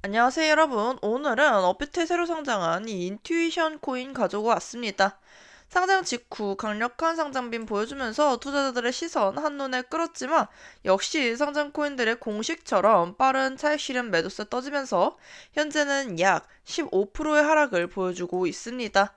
안녕하세요 여러분 오늘은 업비트에 새로 상장한 이 인투이션 코인 가지고 왔습니다 상장 직후 강력한 상장빔 보여주면서 투자자들의 시선 한눈에 끌었지만 역시 상장 코인들의 공식처럼 빠른 차익 실현 매도세 떠지면서 현재는 약 15%의 하락을 보여주고 있습니다.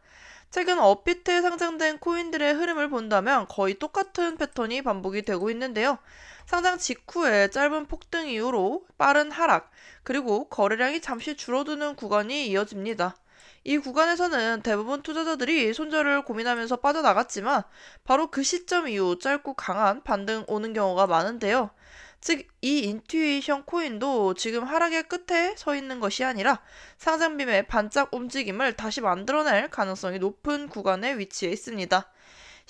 최근 업비트에 상장된 코인들의 흐름을 본다면 거의 똑같은 패턴이 반복이 되고 있는데요. 상장 직후에 짧은 폭등 이후로 빠른 하락, 그리고 거래량이 잠시 줄어드는 구간이 이어집니다. 이 구간에서는 대부분 투자자들이 손절을 고민하면서 빠져나갔지만 바로 그 시점 이후 짧고 강한 반등 오는 경우가 많은데요. 즉, 이 인투이션 코인도 지금 하락의 끝에 서 있는 것이 아니라 상장빔의 반짝 움직임을 다시 만들어낼 가능성이 높은 구간에 위치해 있습니다.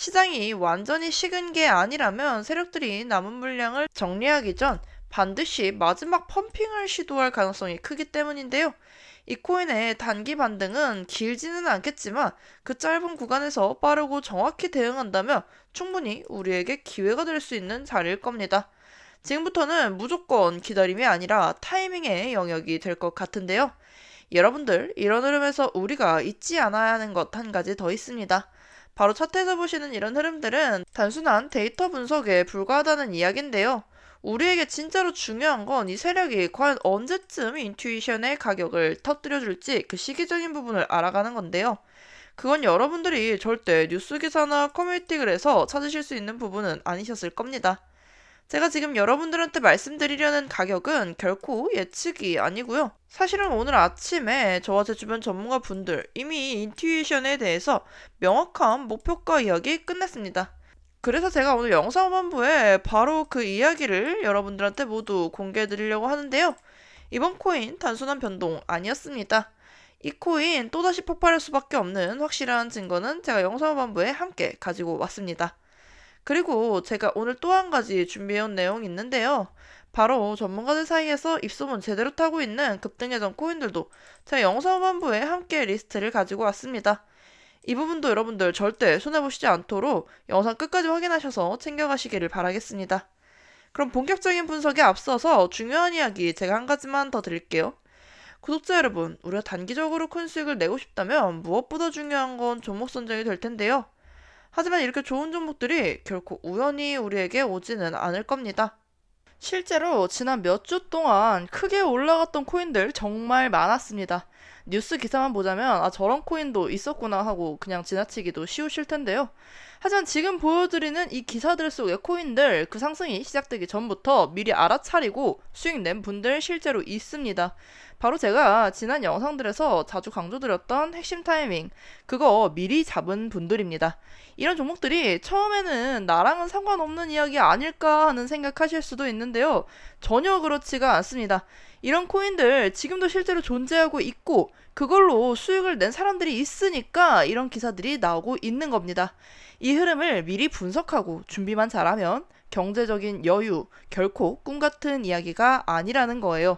시장이 완전히 식은 게 아니라면 세력들이 남은 물량을 정리하기 전 반드시 마지막 펌핑을 시도할 가능성이 크기 때문인데요. 이 코인의 단기 반등은 길지는 않겠지만 그 짧은 구간에서 빠르고 정확히 대응한다면 충분히 우리에게 기회가 될 수 있는 자리일 겁니다. 지금부터는 무조건 기다림이 아니라 타이밍의 영역이 될 것 같은데요. 여러분들, 이런 흐름에서 우리가 잊지 않아야 하는 것 한 가지 더 있습니다. 바로 차트에서 보시는 이런 흐름들은 단순한 데이터 분석에 불과하다는 이야기인데요. 우리에게 진짜로 중요한 건 이 세력이 과연 언제쯤 인투이션의 가격을 터뜨려 줄지 그 시기적인 부분을 알아가는 건데요. 그건 여러분들이 절대 뉴스 기사나 커뮤니티 글에서 찾으실 수 있는 부분은 아니셨을 겁니다. 제가 지금 여러분들한테 말씀드리려는 가격은 결코 예측이 아니고요. 사실은 오늘 아침에 저와 제 주변 전문가 분들 이미 인투이션에 대해서 명확한 목표가 이야기 끝냈습니다. 그래서 제가 오늘 영상 본부에 바로 그 이야기를 여러분들한테 모두 공개해 드리려고 하는데요. 이번 코인 단순한 변동 아니었습니다. 이 코인 또다시 폭발할 수밖에 없는 확실한 증거는 제가 영상 본부에 함께 가지고 왔습니다. 그리고 제가 오늘 또 한 가지 준비해온 내용이 있는데요. 바로 전문가들 사이에서 입소문 제대로 타고 있는 급등 예정 코인들도 제가 영상반부에 함께 리스트를 가지고 왔습니다. 이 부분도 여러분들 절대 손해보시지 않도록 영상 끝까지 확인하셔서 챙겨가시기를 바라겠습니다. 그럼 본격적인 분석에 앞서서 중요한 이야기 제가 한 가지만 더 드릴게요. 구독자 여러분, 우리가 단기적으로 큰 수익을 내고 싶다면 무엇보다 중요한 건 종목 선정이 될 텐데요. 하지만 이렇게 좋은 종목들이 결코 우연히 우리에게 오지는 않을 겁니다. 실제로 지난 몇 주 동안 크게 올라갔던 코인들 정말 많았습니다. 뉴스 기사만 보자면 아 저런 코인도 있었구나 하고 그냥 지나치기도 쉬우실 텐데요. 하지만 지금 보여드리는 이 기사들 속의 코인들 그 상승이 시작되기 전부터 미리 알아차리고 수익 낸 분들 실제로 있습니다. 바로 제가 지난 영상들에서 자주 강조드렸던 핵심 타이밍, 그거 미리 잡은 분들입니다. 이런 종목들이 처음에는 나랑은 상관없는 이야기 아닐까 하는 생각하실 수도 있는데요. 전혀 그렇지가 않습니다. 이런 코인들 지금도 실제로 존재하고 있고, 그걸로 수익을 낸 사람들이 있으니까 이런 기사들이 나오고 있는 겁니다. 이 흐름을 미리 분석하고 준비만 잘하면 경제적인 여유, 결코 꿈 같은 이야기가 아니라는 거예요.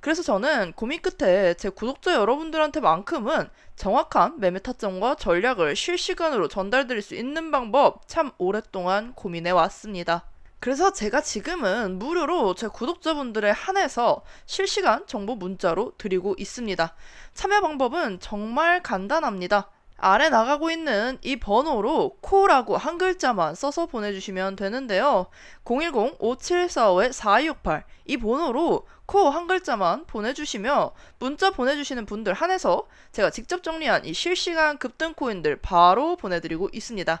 그래서 저는 고민 끝에 제 구독자 여러분들한테만큼은 정확한 매매 타점과 전략을 실시간으로 전달드릴 수 있는 방법 참 오랫동안 고민해 왔습니다. 그래서 제가 지금은 무료로 제 구독자분들에 한해서 실시간 정보 문자로 드리고 있습니다. 참여 방법은 정말 간단합니다. 아래 나가고 있는 이 번호로 코라고 한 글자만 써서 보내주시면 되는데요. 010-5745-4268 이 번호로 코 한 글자만 보내주시면 문자 보내주시는 분들 한해서 제가 직접 정리한 이 실시간 급등 코인들 바로 보내드리고 있습니다.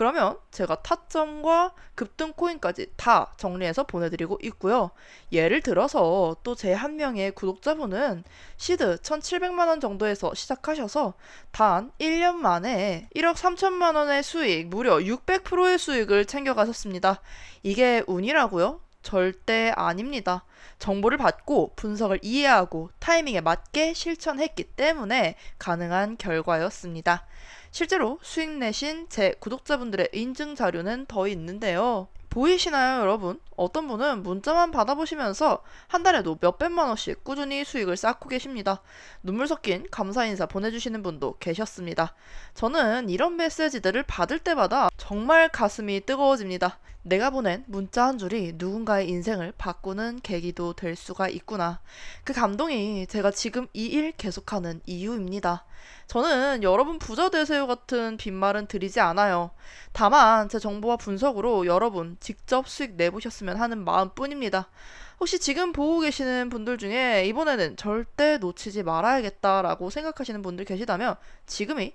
그러면 제가 타점과 급등 코인까지 다 정리해서 보내드리고 있고요. 예를 들어서 또 제 한 명의 구독자분은 시드 1,700만원 정도에서 시작하셔서 단 1년 만에 1억 3천만 원의 수익, 무려 600%의 수익을 챙겨가셨습니다. 이게 운이라고요? 절대 아닙니다. 정보를 받고 분석을 이해하고 타이밍에 맞게 실천했기 때문에 가능한 결과였습니다. 실제로 수익 내신 제 구독자분들의 인증 자료는 더 있는데요. 보이시나요, 여러분? 어떤 분은 문자만 받아보시면서 한 달에도 몇백만 원씩 꾸준히 수익을 쌓고 계십니다. 눈물 섞인 감사 인사 보내주시는 분도 계셨습니다. 저는 이런 메시지들을 받을 때마다 정말 가슴이 뜨거워집니다. 내가 보낸 문자 한 줄이 누군가의 인생을 바꾸는 계기도 될 수가 있구나. 그 감동이 제가 지금 이 일 계속하는 이유입니다. 저는 여러분 부자 되세요 같은 빈말은 드리지 않아요. 다만 제 정보와 분석으로 여러분 직접 수익 내보셨으면 하는 마음뿐입니다. 혹시 지금 보고 계시는 분들 중에 이번에는 절대 놓치지 말아야겠다라고 생각하시는 분들 계시다면 지금이